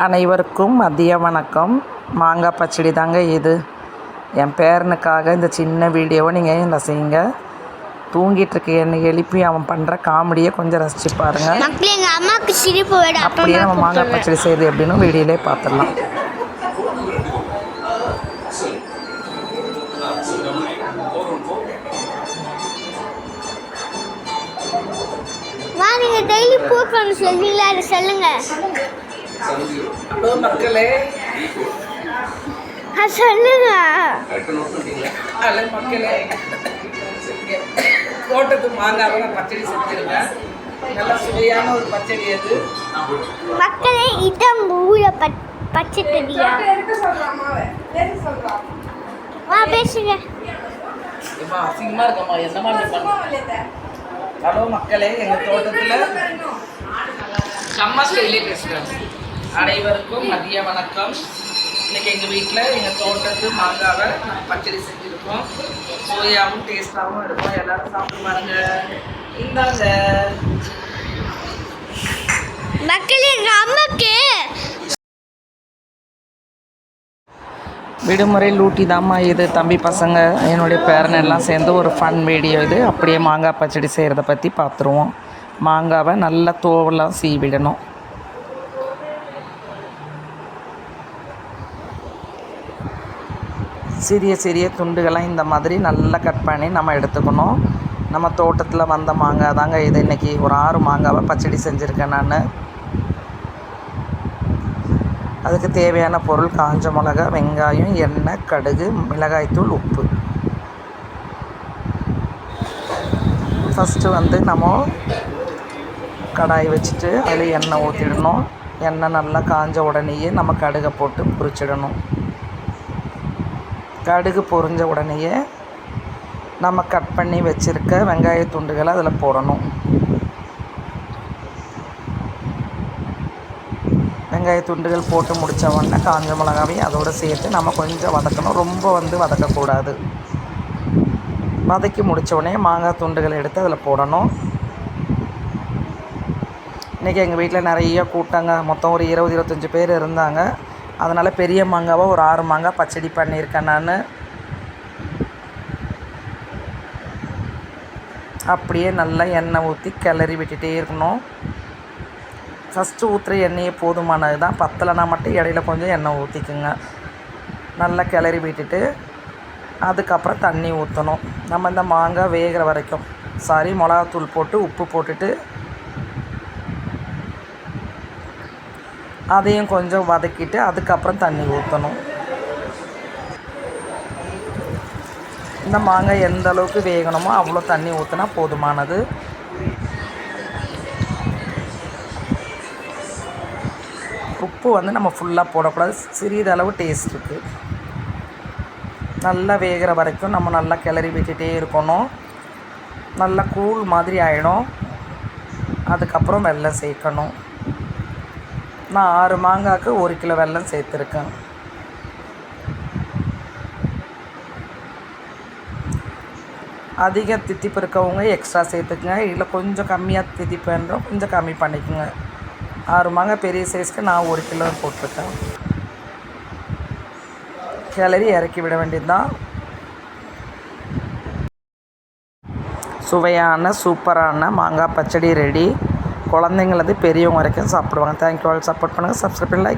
அனைவருக்கும் மதிய வணக்கம். மாங்காய் பச்சடி தாங்க இது. என் பேரனுக்காக இந்த சின்ன வீடியோவை நீங்கள் ரசிங்க தூங்கிட்டு இருக்க என்னை எழுப்பி அவன் பண்ணுற காமெடியை கொஞ்சம் ரசிச்சு பாருங்க. மக்களே எங்க அம்மாவுக்கு சிரிப்பு விட. அப்படியே நம்ம மாங்காய் பச்சடி செய்யுது எப்படின்னு வீடியோலே பார்த்துடலாம். டெய்லி பூக்கணும் சொல்றீங்களா? அதை சொல்லுங்க. ஹலோ மக்களே சொல்லுங்க. ஹலோ மக்களே. தோட்டத்து மாங்காவை நான் பச்சடி செஞ்சுருக்கேன். நல்லா சுவையான ஒரு பச்சடி அது. மக்களே இதான் ஊர பச்- பச்சை தெரியா வா பேசுங்க. ஏம்மா அசிங்கமாக இருக்கம்மா. என்னம்மா இப்படி பண்ண ஹலோ மக்களே எங்கள் தோட்டத்தில் கம்மா ஸ்டைலே பேசுகிறேன் அனைவருக்கும் மதிய வணக்கம். இன்னைக்கு எங்கள் வீட்டில் எங்கள் தோட்டத்து மாங்காவை நாங்கள் பச்சடி செஞ்சுருக்கோம். சுவையாகவும் டேஸ்ட்டாகவும் இருக்கும். எல்லாரும் சாப்பிட்டு பாருங்க. இந்தாங்க. மக்களே எங்க அம்மாக்கு. விடுமுறை லூட்டி தாம்மா இது தம்பி பசங்க என்னுடைய பேரன் எல்லாம் சேர்ந்து ஒரு ஃபன் வீடியோ இது. அப்படியே மாங்காய் பச்சடி செய்கிறத பற்றி பார்த்துருவோம் மாங்காவை நல்லா தோவெல்லாம் சீவிடணும். சிறிய சிறிய துண்டுகளாக இந்த மாதிரி நல்லா கட் பண்ணி நம்ம எடுத்துக்கணும். நம்ம தோட்டத்தில் வந்த மாங்காய் தாங்க இது. இன்றைக்கி ஒரு ஆறு மாங்காவை பச்சடி செஞ்சுருக்கேன் நான். அதுக்கு தேவையான பொருள் காஞ்ச மிளகா வெங்காயம் எண்ணெய் கடுகு மிளகாய்த்தூள் உப்பு. ஃபஸ்ட்டு வந்து நம்ம கடாய் வச்சுட்டு அதில் எண்ணெய் ஊற்றிடணும் எண்ணெய் நல்லா காஞ்ச உடனேயே நம்ம கடுகை போட்டு பொரிச்சிடணும். கடுகு பொரிஞ்ச உடனேயே நம்ம கட் பண்ணி வச்சுருக்க வெங்காய துண்டுகளை அதில் போடணும். வெங்காய துண்டுகள் போட்டு முடித்த உடனே காஞ்ச மிளகாவையும் அதோடு சேர்த்து நம்ம கொஞ்சம் வதக்கணும். ரொம்ப வந்து வதக்கக்கூடாது. வதக்கி முடித்த உடனே மாங்காய் துண்டுகளை எடுத்து அதில் போடணும். இன்றைக்கி எங்கள் வீட்டில் நிறைய கூட்டங்க. மொத்தம் ஒரு இருபது இருபத்தஞ்சி பேர் இருந்தாங்க. அதனால் பெரிய மாங்காவை ஒரு ஆறு மாங்காய் பச்சடி பண்ணியிருக்கேன் நான். அப்படியே நல்லா எண்ணெய் ஊற்றி கிளறி விட்டுட்டே இருக்கணும். ஃபஸ்ட்டு ஊற்றுற எண்ணெயே போதுமானது தான். பத்தலைனா மட்டும் இடையில கொஞ்சம் எண்ணெய் ஊற்றிக்குங்க நல்லா கிளறி விட்டுட்டு அதுக்கப்புறம் தண்ணி ஊற்றணும் நம்ம இந்த மாங்காய் வேகிற வரைக்கும். சாரி மிளகாத்தூள் போட்டு உப்பு போட்டுட்டு அதையும் கொஞ்சம் வதக்கிட்டு அதுக்கப்புறம் தண்ணி ஊற்றணும் இந்த மாங்காய் எந்த அளவுக்கு வேகணுமோ அவ்வளோ தண்ணி ஊற்றினா போதுமானது. உப்பு வந்து நம்ம ஃபுல்லாக போடக்கூடாது. சிறிதளவு டேஸ்ட் இருக்குது நல்லா வேகிற வரைக்கும் நம்ம நல்லா கிளறி விட்டுகிட்டே இருக்கணும். நல்லா கூழ் மாதிரி ஆகிடும் அதுக்கப்புறம் வெள்ளம் சேர்க்கணும். நான் ஆறு மாங்காய்க்கு ஒரு கிலோ வெல்லம் சேர்த்துருக்கேன். அதிக தித்திப்பு இருக்கவங்க எக்ஸ்ட்ரா சேர்த்துக்குங்க. இல்லை கொஞ்சம் கம்மியாக தித்திப்பு கொஞ்சம் கம்மி பண்ணிக்கோங்க. ஆறு மாங்காய் பெரிய சைஸ்க்கு நான் ஒரு கிலோ போட்டிருக்கேன். கிளறி இறக்கி விட வேண்டியது தான் சுவையான சூப்பரான மாங்காய் பச்சடி ரெடி குழந்தைங்களது பெரியவங்க வரைக்கும் சாப்பிடுவாங்க. தேங்க்யூ ஆல் சப்போர்ட் பண்ணுங்கள் சப்ஸ்கிரைப் பண்ணி லைக்